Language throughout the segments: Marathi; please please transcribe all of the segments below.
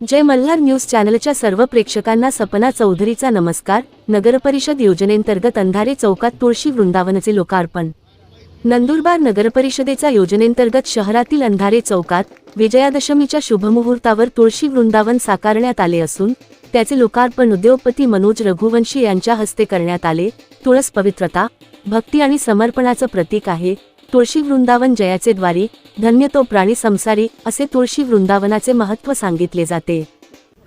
जय मल्हार न्यूज चॅनलच्या सर्व प्रेक्षकांना सपना चौधरीचा नमस्कार. नगरपरिषद योजनेंतर्गत अंधारे चौकात तुळशी वृंदावनचे लोकार्पण. नंदुरबार नगरपरिषदेच्या योजनेंतर्गत शहरातील अंधारे चौकात विजयादशमीच्या शुभमुहूर्तावर तुळशी वृंदावन साकारण्यात आले असून त्याचे लोकार्पण उद्योगपती मनोज रघुवंशी यांच्या हस्ते करण्यात आले. तुळस पवित्रता भक्ती आणि समर्पणाचं प्रतीक आहे. तुळशी वृंदावन जयाचे द्वारी धन्य तो प्राणी संसारी असे तुळशी वृंदावनाचे महत्त्व सांगितले जाते.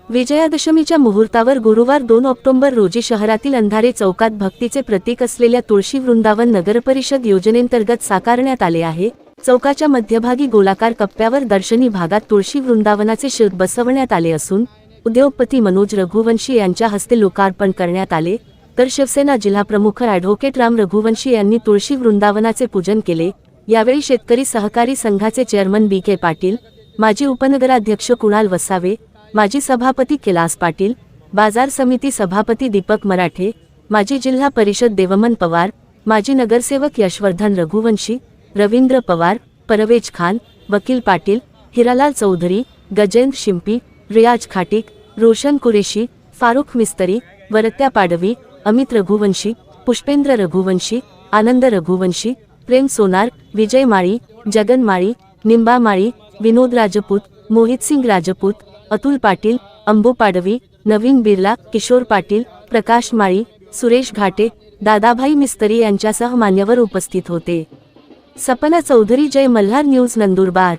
विजयादशमीच्या मुहूर्तावर गुरुवार दोन ऑक्टोबर रोजी शहरातील अंधारे चौकात भक्तीचे प्रतीक असलेल्या तुळशी वृंदावन नगरपरिषद योजनेंतर्गत साकारण्यात आले आहे. चौकाच्या मध्यभागी गोलाकार कप्प्यावर दर्शनी भागात तुळशी वृंदावनाचे शिल्प बसवण्यात आले असून उद्योगपती मनोज रघुवंशी यांच्या हस्ते लोकार्पण करण्यात आले. तर शिवसेना जिल्हाप्रमुख ॲडव्होकेट राम रघुवंशी यांनी तुळशी वृंदावनाचे पूजन केले. यावेळी शेतकरी सहकारी संघाचे चेअरमन बी के पाटील माजी उपनगराध्यक्ष कुणाल वसावे माजी सभापती कैलास पाटील बाजार समिती सभापती दीपक मराठे माजी जिल्हा परिषद देवमन पवार माजी नगरसेवक यशवर्धन रघुवंशी रवींद्र पवार परवेज खान वकील पाटील हिरालाल चौधरी गजेंद्र शिंपी रियाज खाटीक रोशन कुरेशी फारुख मिस्तरी वरत्या पाडवी अमित रघुवंशी पुष्पेंद्र रघुवंशी आनंद रघुवंशी प्रेम सोनार विजय माळी जगन माळी निंबा माळी विनोद राजपूत मोहित सिंग राजपूत अतुल पाटील अंबू पाडवी नवीन बिर्ला किशोर पाटील प्रकाश माळी सुरेश घाटे दादाभाई मिस्तरी यांच्यासह मान्यवर उपस्थित होते. सपना चौधरी जय मल्हार न्यूज नंदुरबार.